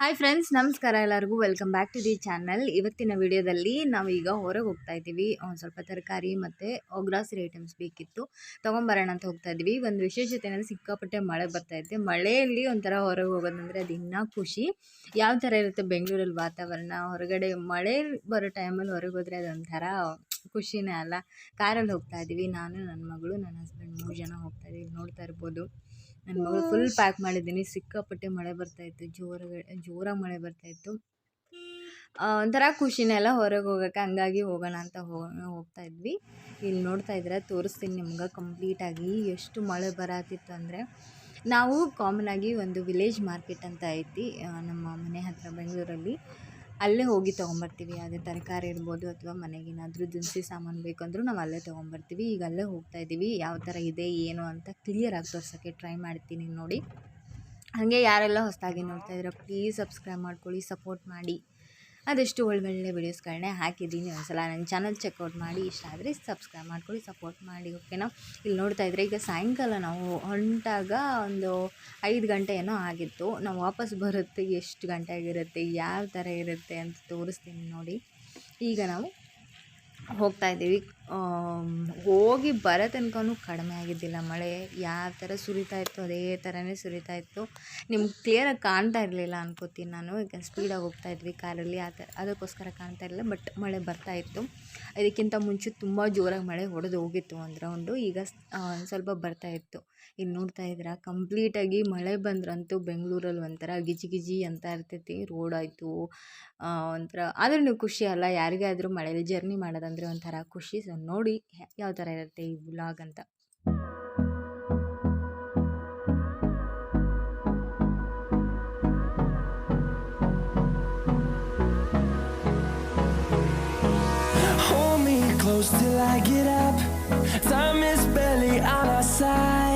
Hi friends ನಮಸ್ಕಾರ ಎಲ್ಲರಿಗೂ. Welcome back to the channel ಇವತ್ತಿನ ವಿಡಿಯೋದಲ್ಲಿ ನಾವು ಈಗ ಹೊರಗೆ ಹೋಗ್ತಾ ಇದ್ದೀವಿ. ಒಂದು ಸ್ವಲ್ಪ ತರಕಾರಿ ಮತ್ತು ಗ್ರಾಸರಿ ಐಟಮ್ಸ್ ಬೇಕಿತ್ತು. ತೊಗೊಂಬರೋಣ ಅಂತ ಹೋಗ್ತಾ ಇದ್ದೀವಿ. ಒಂದು ವಿಶೇಷತೆ ಏನಂದರೆ ಸಿಕ್ಕಾಪಟ್ಟೆ ಮಳೆ ಬರ್ತಾ ಇದೆ ಮಳೆಯಲ್ಲಿ ಒಂಥರ ಹೊರಗೆ ಹೋಗೋದಂದರೆ ಅದು ಇನ್ನೂ ಖುಷಿ. ಯಾವ ಥರ ಇರುತ್ತೆ ಬೆಂಗಳೂರಲ್ಲಿ ವಾತಾವರಣ? ಹೊರಗಡೆ ಮಳೆ ಬರೋ ಟೈಮಲ್ಲಿ ಹೊರಗೆ ಹೋದರೆ ಅದೊಂಥರ ಖುಷಿನೇ ಅಲ್ಲ. ಕಾರಲ್ಲಿ ಹೋಗ್ತಾ ಇದ್ದೀವಿ. ನಾನು, ನನ್ನ ಮಗಳು, ನನ್ನ ಹಸ್ಬೆಂಡ್ ಮೂರು ಜನ ಹೋಗ್ತಾ ಇದ್ದೀವಿ. ನೋಡ್ತಾ ಇರ್ಬೋದು. ನನ್ನ ಮಗಳು ಫುಲ್ ಪ್ಯಾಕ್ ಮಾಡಿದ್ದೀನಿ. ಸಿಕ್ಕಾಪಟ್ಟೆ ಮಳೆ ಬರ್ತಾಯಿತ್ತು ಜೋರ ಜೋರಾಗಿ ಮಳೆ ಬರ್ತಾಯಿತ್ತು ಒಂಥರ ಖುಷಿನೆಲ್ಲ ಹೊರಗೆ ಹೋಗೋಕ್ಕೆ? ಹಂಗಾಗಿ ಹೋಗೋಣ ಅಂತ ಹೋಗ್ತಾ ಇದ್ವಿ. ಇಲ್ಲಿ ನೋಡ್ತಾ ಇದ್ರೆ ತೋರಿಸ್ತೀನಿ ನಿಮ್ಗೆ ಕಂಪ್ಲೀಟಾಗಿ ಎಷ್ಟು ಮಳೆ ಬರತ್ತಿತ್ತು ಅಂದರೆ ನಾವು ಕಾಮನ್ ಆಗಿ ಒಂದು ವಿಲೇಜ್ ಮಾರ್ಕೆಟ್ ಅಂತ ಐತಿ ನಮ್ಮ ಮನೆ ಹತ್ತಿರ ಬೆಂಗಳೂರಲ್ಲಿ ಅಲ್ಲೇ ಹೋಗಿ ತೊಗೊಂಬರ್ತೀವಿ. ಯಾವುದೇ ತರಕಾರಿ ಇರ್ಬೋದು ಅಥವಾ ಮನೆಗೇನಾದರೂ ದಿನಸಿ ಸಾಮಾನು ಬೇಕಂದ್ರೂ ನಾವು ಅಲ್ಲೇ ತೊಗೊಂಬರ್ತೀವಿ. ಈಗ ಅಲ್ಲೇ ಹೋಗ್ತಾ ಇದ್ದೀವಿ ಯಾವ ಥರ ಇದೆ, ಏನು ಅಂತ ಕ್ಲಿಯರಾಗಿ ತೋರ್ಸೋಕ್ಕೆ ಟ್ರೈ ಮಾಡ್ತೀನಿ ನೋಡಿ. ಹಾಗೆ ಯಾರೆಲ್ಲ ಹೊಸದಾಗಿ ನೋಡ್ತಾ ಇದ್ದೀರಾ ಪ್ಲೀಸ್ ಸಬ್ಸ್ಕ್ರೈಬ್ ಮಾಡ್ಕೊಳ್ಳಿ ಸಪೋರ್ಟ್ ಮಾಡಿ. ಅದೆಷ್ಟು ಒಳ್ಳೊಳ್ಳೆ ವೀಡಿಯೋಸ್ಗಳನ್ನೇ ಹಾಕಿದ್ದೀನಿ. ಒಂದ್ಸಲ ನನ್ನ ಚಾನಲ್ ಚೆಕ್ಔಟ್ ಮಾಡಿ, ಇಷ್ಟ ಆದರೆ ಸಬ್ಸ್ಕ್ರೈಬ್ ಮಾಡ್ಕೊಳ್ಳಿ, ಸಪೋರ್ಟ್ ಮಾಡಿ, ಓಕೆನಾ? ಇಲ್ಲಿ ನೋಡ್ತಾ ಇದ್ರೆ ಈಗ ಸಾಯಂಕಾಲ ನಾವು ಹೊಂಟಾಗ ಒಂದು ಐದು ಗಂಟೆ ಏನೋ ಆಗಿತ್ತು. ನಾವು ವಾಪಸ್ ಬರುತ್ತೆ, ಎಷ್ಟು ಗಂಟೆ ಆಗಿರುತ್ತೆ, ಯಾವ ಥರ ಇರುತ್ತೆ ಅಂತ ತೋರಿಸ್ತೀನಿ ನೋಡಿ. ಈಗ ನಾವು ಹೋಗ್ತಾ ಇದ್ದೀವಿ. ಹೋಗಿ ಬರೋ ತನಕನೂ ಕಡಿಮೆ ಆಗಿದ್ದಿಲ್ಲ. ಮಳೆ ಯಾವ ಥರ ಸುರಿತಾ ಇತ್ತು, ಅದೇ ಥರನೇ ಸುರಿತಾ ಇತ್ತು. ನಿಮ್ಗೆ ಕ್ಲಿಯರಾಗಿ ಕಾಣ್ತಾ ಇರಲಿಲ್ಲ ಅನ್ಕೋತೀನಿ ನಾನು. ಈಗ ಸ್ಪೀಡಾಗಿ ಹೋಗ್ತಾ ಇದ್ವಿ ಕಾರಲ್ಲಿ. ಆ ಥರ ಅದಕ್ಕೋಸ್ಕರ ಕಾಣ್ತಾ ಇರಲಿಲ್ಲ ಬಟ್ ಮಳೆ ಬರ್ತಾ ಇತ್ತು. ಅದಕ್ಕಿಂತ ಮುಂಚೆ ತುಂಬ ಜೋರಾಗಿ ಮಳೆ ಹೊಡೆದು ಹೋಗಿತ್ತು ಒಂದು ರೌಂಡು ಈಗ ಸ್ವಲ್ಪ ಬರ್ತಾ ಇತ್ತು. ಇಲ್ಲಿ ನೋಡ್ತಾ ಇದ್ದೀರಾ? ಕಂಪ್ಲೀಟಾಗಿ ಮಳೆ ಬಂದ್ರಂತೂ ಬೆಂಗಳೂರಲ್ಲಿ ಒಂಥರ ಗಿಜಿ ಗಿಜಿ ಅಂತ ಇರ್ತೈತಿ. ರೋಡ್ ಆಯಿತು ಒಂಥರ ಆದ್ರೂ ನೀವು ಖುಷಿ ಅಲ್ಲ. ಯಾರಿಗೇ ಆದರೂ ಮಳೇಲಿ ಜರ್ನಿ ಮಾಡೋದಂದರೆ ಒಂಥರ ಖುಷಿ. ಸೊ ನೋಡಿ ಯಾವ ಥರ ಇರುತ್ತೆ ಈ ವ್ಲಾಗ್ ಅಂತ. Till I get up. Time is barely on our side.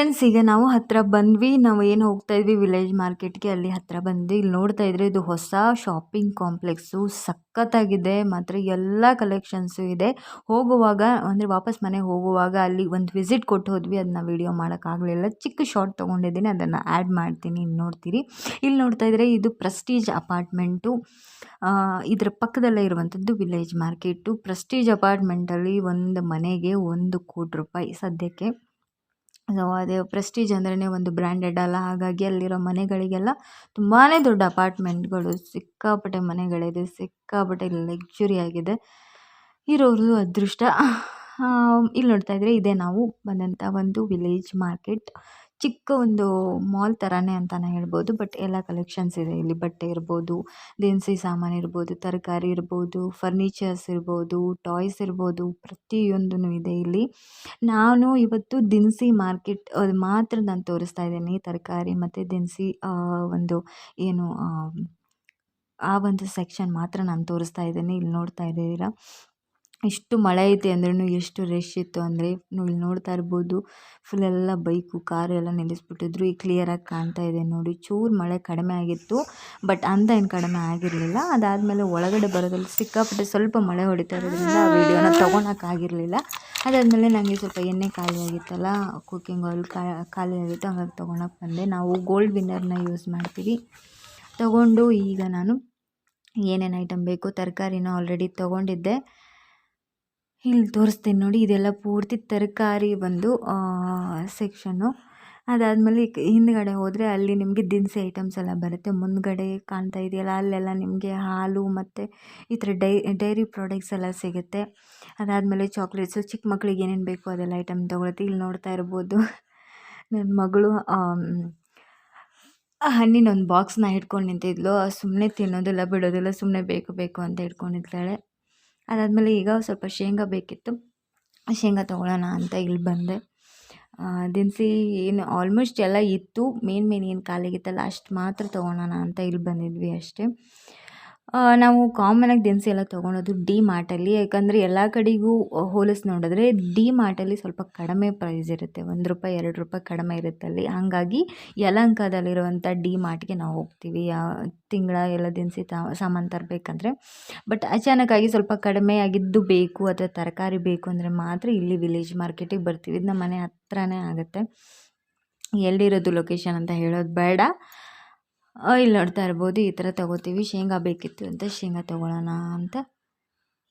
friends ಈಗ ನಾವು ಹತ್ತಿರ ಬಂದ್ವಿ. ನಾವು ಏನು ಹೋಗ್ತಾ ಇದ್ವಿ? ವಿಲೇಜ್ ಮಾರ್ಕೆಟ್ಗೆ ಅಲ್ಲಿ ಹತ್ತಿರ ಬಂದ್ವಿ. ಇಲ್ಲಿ ನೋಡ್ತಾ ಇದ್ರೆ ಇದು ಹೊಸ ಶಾಪಿಂಗ್ ಕಾಂಪ್ಲೆಕ್ಸು ಸಖತ್ತಾಗಿದೆ. ಮಾತ್ರ ಎಲ್ಲ ಕಲೆಕ್ಷನ್ಸು ಇದೆ. ಹೋಗುವಾಗ, ಅಂದರೆ ವಾಪಸ್ ಮನೆಗೆ ಹೋಗುವಾಗ ಅಲ್ಲಿ ಒಂದು ವಿಸಿಟ್ ಕೊಟ್ಟು ಹೋದ್ವಿ. ಅದನ್ನ ವೀಡಿಯೋ ಮಾಡೋಕ್ಕಾಗಲಿಲ್ಲ ಚಿಕ್ಕ ಶಾರ್ಟ್ ತೊಗೊಂಡಿದ್ದೀನಿ. ಅದನ್ನು ಆ್ಯಡ್ ಮಾಡ್ತೀನಿ. ಇಲ್ಲಿ ನೋಡ್ತೀರಿ. ಇಲ್ಲಿ ನೋಡ್ತಾ ಇದ್ರೆ ಇದು ಪ್ರೆಸ್ಟೀಜ್ ಅಪಾರ್ಟ್ಮೆಂಟು ಇದರ ಪಕ್ಕದಲ್ಲೇ ಇರುವಂಥದ್ದು ವಿಲೇಜ್ ಮಾರ್ಕೆಟು ಪ್ರೆಸ್ಟೀಜ್ ಅಪಾರ್ಟ್ಮೆಂಟಲ್ಲಿ ಒಂದು ಮನೆಗೆ ಒಂದು ಕೋಟಿ ರೂಪಾಯಿ ಸದ್ಯಕ್ಕೆ. ಅದೇ ಪ್ರೆಸ್ಟೀಜ್ ಅಂದ್ರೇ ಒಂದು ಬ್ರ್ಯಾಂಡೆಡ್ ಅಲ್ಲ. ಹಾಗಾಗಿ ಅಲ್ಲಿರೋ ಮನೆಗಳಿಗೆಲ್ಲ ತುಂಬಾ ದೊಡ್ಡ ಅಪಾರ್ಟ್ಮೆಂಟ್ಗಳು ಸಿಕ್ಕಾಪಟ್ಟೆ ಮನೆಗಳಿದೆ, ಸಿಕ್ಕಾಪಟ್ಟೆ ಲಕ್ಸುರಿ ಆಗಿದೆ. ಇರೋರು ಅದೃಷ್ಟ. ಇಲ್ಲಿ ನೋಡ್ತಾ ಇದ್ರೆ ಇದೇ ನಾವು ಬಂದಂಥ ಒಂದು ವಿಲೇಜ್ ಮಾರ್ಕೆಟ್ ಚಿಕ್ಕ ಒಂದು ಮಾಲ್ ಥರನೇ ಅಂತಲೇ ಹೇಳ್ಬೋದು. ಬಟ್ ಎಲ್ಲ ಕಲೆಕ್ಷನ್ಸ್ ಇದೆ. ಇಲ್ಲಿ ಬಟ್ಟೆ ಇರ್ಬೋದು, ದಿನಸಿ ಸಾಮಾನು ಇರ್ಬೋದು, ತರಕಾರಿ ಇರ್ಬೋದು ಫರ್ನಿಚರ್ಸ್ ಇರ್ಬೋದು ಟಾಯ್ಸ್ ಇರ್ಬೋದು ಪ್ರತಿಯೊಂದೂ ಇದೆ ಇಲ್ಲಿ. ನಾನು ಇವತ್ತು ದಿನಸಿ ಮಾರ್ಕೆಟ್, ಅದು ಮಾತ್ರ ನಾನು ತೋರಿಸ್ತಾ ಇದ್ದೀನಿ. ತರಕಾರಿ ಮತ್ತು ದಿನಸಿ ಒಂದು ಏನು, ಆ ಒಂದು ಸೆಕ್ಷನ್ ಮಾತ್ರ ನಾನು ತೋರಿಸ್ತಾ ಇದ್ದೀನಿ. ಇಲ್ಲಿ ನೋಡ್ತಾ ಇದ್ದೀರಾ? ಎಷ್ಟು ಮಳೆ ಐತೆ ಅಂದ್ರೂ ಎಷ್ಟು ರಶ್ ಇತ್ತು ಅಂದರೆ ಇಲ್ಲಿ ನೋಡ್ತಾ ಇರ್ಬೋದು. ಎಲ್ಲ ಬೈಕು, ಕಾರು ಎಲ್ಲ ನಿಲ್ಲಿಸ್ಬಿಟ್ಟಿದ್ರು. ಈಗ ಕ್ಲಿಯರಾಗಿ ಕಾಣ್ತಾ ಇದೆ ನೋಡಿ. ಚೂರು ಮಳೆ ಕಡಿಮೆ ಆಗಿತ್ತು ಬಟ್ ಅಂತ ಏನು ಕಡಿಮೆ ಆಗಿರಲಿಲ್ಲ. ಅದಾದಮೇಲೆ ಒಳಗಡೆ ಬರೋದ್ರಲ್ಲಿ ಸಿಕ್ಕಾಪಟ್ಟೆ ಸ್ವಲ್ಪ ಮಳೆ ಹೊಡಿತಾ ಇರೋದ್ರಿಂದ ಆ ವೀಡಿಯೋನ ತೊಗೊಳಕ್ಕಾಗಿರಲಿಲ್ಲ ಅದಾದಮೇಲೆ ನನಗೆ ಸ್ವಲ್ಪ ಎಣ್ಣೆ ಖಾಲಿ ಆಗಿತ್ತಲ್ಲ ಕುಕ್ಕಿಂಗ್ ಆಯಿಲ್ ಖಾಲಿ ಆಗಿತ್ತು. ಹಂಗಾಗಿ ತೊಗೊಳಕ್ಕೆ ಬಂದೆ. ನಾವು ಗೋಲ್ಡ್ ವಿನ್ನರ್ನ ಯೂಸ್ ಮಾಡ್ತೀವಿ. ತೊಗೊಂಡು ಈಗ ನಾನು ಏನೇನು ಐಟಮ್ ಬೇಕು, ತರಕಾರಿನ ಆಲ್ರೆಡಿ ತೊಗೊಂಡಿದ್ದೆ. ಇಲ್ಲಿ ತೋರಿಸ್ತೀನಿ ನೋಡಿ, ಇದೆಲ್ಲ ಪೂರ್ತಿ ತರಕಾರಿ ಬಂದು ಸೆಕ್ಷನ್ನು ಅದಾದಮೇಲೆ ಹಿಂದ್ಗಡೆ ಹೋದರೆ ಅಲ್ಲಿ ನಿಮಗೆ ದಿನಸಿ ಐಟಮ್ಸ್ ಎಲ್ಲ ಬರುತ್ತೆ. ಮುಂದ್ಗಡೆ ಕಾಣ್ತಾ ಇದೆಯಲ್ಲ, ಅಲ್ಲೆಲ್ಲ ನಿಮಗೆ ಹಾಲು ಮತ್ತು ಈ ಥರ ಡೈ ಡೈರಿ ಪ್ರಾಡಕ್ಟ್ಸ್ ಎಲ್ಲ ಸಿಗುತ್ತೆ. ಅದಾದಮೇಲೆ ಚಾಕ್ಲೇಟ್ಸು ಚಿಕ್ಕ ಮಕ್ಳಿಗೆ ಏನೇನು ಬೇಕು ಅದೆಲ್ಲ ಐಟಮ್ ತೊಗೊಳುತ್ತೆ ಇಲ್ಲಿ ನೋಡ್ತಾ ಇರ್ಬೋದು ನನ್ನ ಮಗಳು ಹಣ್ಣಿನ ಒಂದು ಬಾಕ್ಸ್ನ ಹಿಡ್ಕೊಂಡು ನಿಂತಿದ್ಲು. ಸುಮ್ಮನೆ ತಿನ್ನೋದಿಲ್ಲ, ಬಿಡೋದಿಲ್ಲ ಸುಮ್ಮನೆ ಬೇಕು ಬೇಕು ಅಂತ ಹಿಡ್ಕೊಂಡಿದ್ದಾಳೆ ಅದಾದಮೇಲೆ ಈಗ ಸ್ವಲ್ಪ ಶೇಂಗಾ ಬೇಕಿತ್ತು. ಶೇಂಗಾ ತೊಗೊಳ್ಳೋಣ ಅಂತ ಇಲ್ಲಿ ಬಂದೆ. ದಿನಸಿ ಏನು ಆಲ್ಮೋಸ್ಟ್ ಎಲ್ಲ ಇತ್ತು. ಮೇನ್ ಮೇನ್ ಏನು ಖಾಲಿಯಾಗಿತ್ತಲ್ಲ ಅಷ್ಟು ಮಾತ್ರ ತೊಗೊಳ್ಳೋಣ ಅಂತ ಇಲ್ಲಿ ಬಂದಿದ್ವಿ ಅಷ್ಟೇ. ನಾವು ಕಾಮನಾಗಿ ದಿನಸಿ ಎಲ್ಲ ತೊಗೊಳೋದು ಡಿ ಮಾರ್ಟಲ್ಲಿ ಯಾಕಂದರೆ ಎಲ್ಲ ಕಡೆಗೂ ಹೋಲಿಸಿ ನೋಡಿದ್ರೆ ಡಿ ಮಾರ್ಟಲ್ಲಿ ಸ್ವಲ್ಪ ಕಡಿಮೆ ಪ್ರೈಸ್ ಇರುತ್ತೆ. ಒಂದು ರೂಪಾಯಿ, ಎರಡು ರೂಪಾಯಿ ಕಡಿಮೆ ಇರುತ್ತೆ ಅಲ್ಲಿ. ಹಾಗಾಗಿ ಯಲಹಂಕದಲ್ಲಿರುವಂಥ ಡಿ ಮಾರ್ಟ್ಗೆ ನಾವು ಹೋಗ್ತೀವಿ. ತಿಂಗಳ ಎಲ್ಲ ದಿನಸಿ ತ, ಸಾಮಾನು ತರಬೇಕಂದ್ರೆ. ಬಟ್ ಅಚಾನಕ್ಕಾಗಿ ಸ್ವಲ್ಪ ಕಡಿಮೆ ಆಗಿದ್ದು ಬೇಕು, ಅಥವಾ ತರಕಾರಿ ಬೇಕು ಅಂದರೆ ಮಾತ್ರ ಇಲ್ಲಿ ವಿಲೇಜ್ ಮಾರ್ಕೆಟಿಗೆ ಬರ್ತೀವಿ. ಇದು ನಮ್ಮ ಮನೆ ಹತ್ರನೇ ಆಗುತ್ತೆ. ಎಲ್ಲಿರೋದು ಲೊಕೇಶನ್ ಅಂತ ಹೇಳೋದು ಬೇಡ. ಇಲ್ಲಿ ನೋಡ್ತಾ ಇರ್ಬೋದು, ಈ ಥರ ತೊಗೋತೀವಿ. ಶೇಂಗಾ ಬೇಕಿತ್ತು ಅಂತ ಶೇಂಗಾ ತೊಗೊಳ್ಳೋಣ ಅಂತ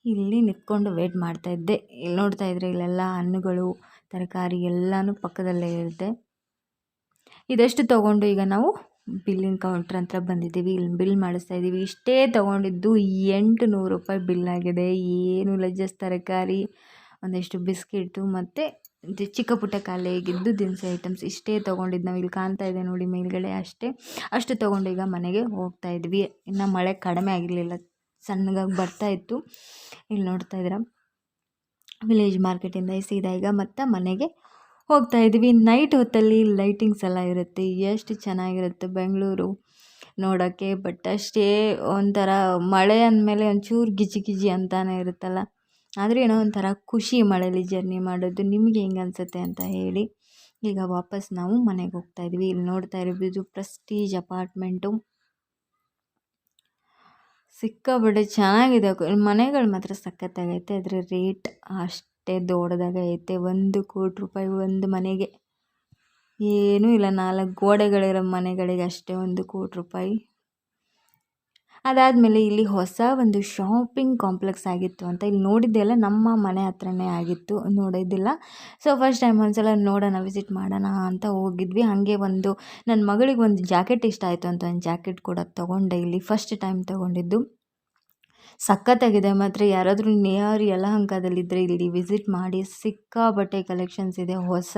ಇಲ್ಲಿ ನಿಂತ್ಕೊಂಡು ವೇಟ್ ಮಾಡ್ತಾಯಿದ್ದೆ ಇಲ್ಲಿ ನೋಡ್ತಾ ಇದ್ರೆ ಇಲ್ಲೆಲ್ಲ ಹಣ್ಣುಗಳು, ತರಕಾರಿ ಎಲ್ಲನೂ ಪಕ್ಕದಲ್ಲೇ ಇರುತ್ತೆ. ಇದಷ್ಟು ತೊಗೊಂಡು ಈಗ ನಾವು ಬಿಲ್ಲಿನ ಕೌಂಟ್ರ್ ಹತ್ರ ಬಂದಿದ್ದೀವಿ. ಇಲ್ಲಿ ಬಿಲ್ ಮಾಡಿಸ್ತಾ ಇದ್ದೀವಿ. ಇಷ್ಟೇ ತೊಗೊಂಡಿದ್ದು ಎಂಟು ನೂರು ರೂಪಾಯಿ ಬಿಲ್ ಆಗಿದೆ. ಏನು ಲಜ್ಜಸ್ ತರಕಾರಿ, ಒಂದಿಷ್ಟು ಬಿಸ್ಕಿಟ್ಟು ಮತ್ತು ಚಿಕ್ಕ ಪುಟ್ಟ ಕಾಲೇಗಿದ್ದು ದಿನಸಿ ಐಟಮ್ಸ್ ಇಷ್ಟೇ ತೊಗೊಂಡಿದ್ದು ನಾವು ಇಲ್ಲಿ ಕಾಣ್ತಾ ಇದೆ ನೋಡಿ ಮೇಲ್ಗಡೆ ಅಷ್ಟೇ. ಅಷ್ಟು ತೊಗೊಂಡು ಈಗ ಮನೆಗೆ ಹೋಗ್ತಾ ಇದ್ವಿ. ಇನ್ನು ಮಳೆ ಕಡಿಮೆ ಆಗಿರಲಿಲ್ಲ, ಸಣ್ಣಗಾಗಿ ಬರ್ತಾ ಇತ್ತು. ಇಲ್ಲಿ ನೋಡ್ತಾ ಇದ್ದೀರ? ವಿಲೇಜ್ ಮಾರ್ಕೆಟಿಂದ ಸೀದಾ ಈಗ ಮತ್ತೆ ಮನೆಗೆ ಹೋಗ್ತಾ ಇದ್ವಿ. ನೈಟ್ ಹೊತ್ತಲ್ಲಿ ಲೈಟಿಂಗ್ಸ್ ಎಲ್ಲ ಇರುತ್ತೆ. ಎಷ್ಟು ಚೆನ್ನಾಗಿರುತ್ತೆ ಬೆಂಗಳೂರು ನೋಡೋಕ್ಕೆ ಬಟ್ ಅಷ್ಟೇ ಒಂಥರ ಮಳೆ ಅಂದಮೇಲೆ ಒಂಚೂರು ಗಿಜಿ ಗಿಜಿ ಅಂತಾನೆ ಇರುತ್ತಲ್ಲ. ಆದರೆ ಏನೋ ಒಂಥರ ಖುಷಿ ಮಳೇಲಿ ಜರ್ನಿ ಮಾಡೋದು ನಿಮಗೆ ಹೆಂಗೆ ಅನಿಸುತ್ತೆ ಅಂತ ಹೇಳಿ ಈಗ ವಾಪಸ್ ನಾವು ಮನೆಗೆ ಹೋಗ್ತಾ ಇದ್ವಿ. ಇಲ್ಲಿ ನೋಡ್ತಾ ಇರ್ಬೋದು ಪ್ರೆಸ್ಟೀಜ್ ಅಪಾರ್ಟ್ಮೆಂಟು ಸಿಕ್ಕಾಪಟ್ಟೆ ಚೆನ್ನಾಗಿದೆ. ಮನೆಗಳು ಮಾತ್ರ ಸಖತ್ತಾಗೈತೆ. ಅದರ ರೇಟ್ ಅಷ್ಟೇ ದೊಡ್ಡದಾಗೈತೆ. ಒಂದು ಕೋಟಿ ರೂಪಾಯಿ ಒಂದು ಮನೆಗೆ. ಏನೂ ಇಲ್ಲ. ನಾಲ್ಕು ಗೋಡೆಗಳಿರೋ ಮನೆಗಳಿಗೆ ಅಷ್ಟೇ ಒಂದು ಕೋಟಿ ರೂಪಾಯಿ. ಅದಾದಮೇಲೆ ಇಲ್ಲಿ ಹೊಸ ಒಂದು ಶಾಪಿಂಗ್ ಕಾಂಪ್ಲೆಕ್ಸ್ ಆಗಿತ್ತು ಅಂತ ಇಲ್ಲಿ ನೋಡಿದ್ದೆಲ್ಲ ನಮ್ಮ ಮನೆ ಹತ್ರನೇ ಆಗಿತ್ತು, ನೋಡಿದ್ದಿಲ್ಲ. ಸೊ ಫಸ್ಟ್ ಟೈಮ್ ಒಂದ್ಸಲ ನೋಡೋಣ ವಿಸಿಟ್ ಮಾಡೋಣ ಅಂತ ಹೋಗಿದ್ವಿ. ಹಾಗೆ ಒಂದು ನನ್ನ ಮಗಳಿಗೆ ಒಂದು ಜಾಕೆಟ್ ಇಷ್ಟ ಆಯಿತು ಅಂತ ಒಂದು ಜಾಕೆಟ್ ಕೂಡ ತೊಗೊಂಡೆ ಇಲ್ಲಿ ಫಸ್ಟ್ ಟೈಮ್ ತೊಗೊಂಡಿದ್ದು. ಸಖತ್ತಾಗಿದೆ. ಮಾತ್ರ ಯಾರಾದರೂ ನಿಯರ್ ಯಲಹಂಕದಲ್ಲಿದ್ದರೆ ಇಲ್ಲಿ ವಿಸಿಟ್ ಮಾಡಿ ಸಿಕ್ಕಾಪಟ್ಟೆ ಕಲೆಕ್ಷನ್ಸ್ ಇದೆ. ಹೊಸ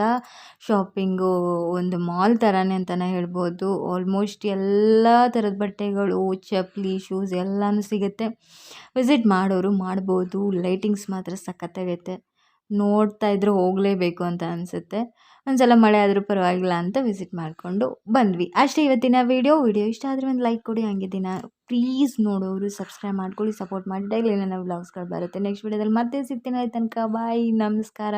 ಶಾಪಿಂಗು, ಒಂದು ಮಾಲ್ ಥರನೇ ಅಂತಲೇ ಹೇಳ್ಬೋದು. ಆಲ್ಮೋಸ್ಟ್ ಎಲ್ಲ ಥರದ ಬಟ್ಟೆಗಳು, ಚಪ್ಪಲಿ, ಶೂಸ್ ಎಲ್ಲನೂ ಸಿಗುತ್ತೆ. ವಿಸಿಟ್ ಮಾಡೋರು ಮಾಡ್ಬೋದು. ಲೈಟಿಂಗ್ಸ್ ಮಾತ್ರ ಸಖತ್ತಾಗೈತೆ. ನೋಡ್ತಾ ಇದ್ರೆ ಹೋಗಲೇಬೇಕು ಅಂತ ಅನಿಸುತ್ತೆ. ಒಂದ್ಸಲ ಮಳೆ ಆದರೂ ಪರವಾಗಿಲ್ಲ ಅಂತ ವಿಸಿಟ್ ಮಾಡಿಕೊಂಡು ಬಂದ್ವಿ. ಅಷ್ಟೇ ಇವತ್ತಿನ ವೀಡಿಯೋ ವೀಡಿಯೋ ಇಷ್ಟ ಆದರೆ ಒಂದು ಲೈಕ್ ಕೊಡಿ. ಹಾಗೆ ದಿನ ಪ್ಲೀಸ್ ನೋಡೋರು ಸಬ್ಸ್ಕ್ರೈಬ್ ಮಾಡ್ಕೊಳ್ಳಿ. ಸಪೋರ್ಟ್ ಮಾಡಿ. ಡೈಲಿ ನನ್ನ ವ್ಲಾಗ್ಸ್ಗಳು ಬರುತ್ತೆ. ನೆಕ್ಸ್ಟ್ ವೀಡಿಯೋದಲ್ಲಿ ಮತ್ತೆ ಸಿಗ್ತೀನಿ ತನಕ. ಬಾಯ್ ನಮಸ್ಕಾರ.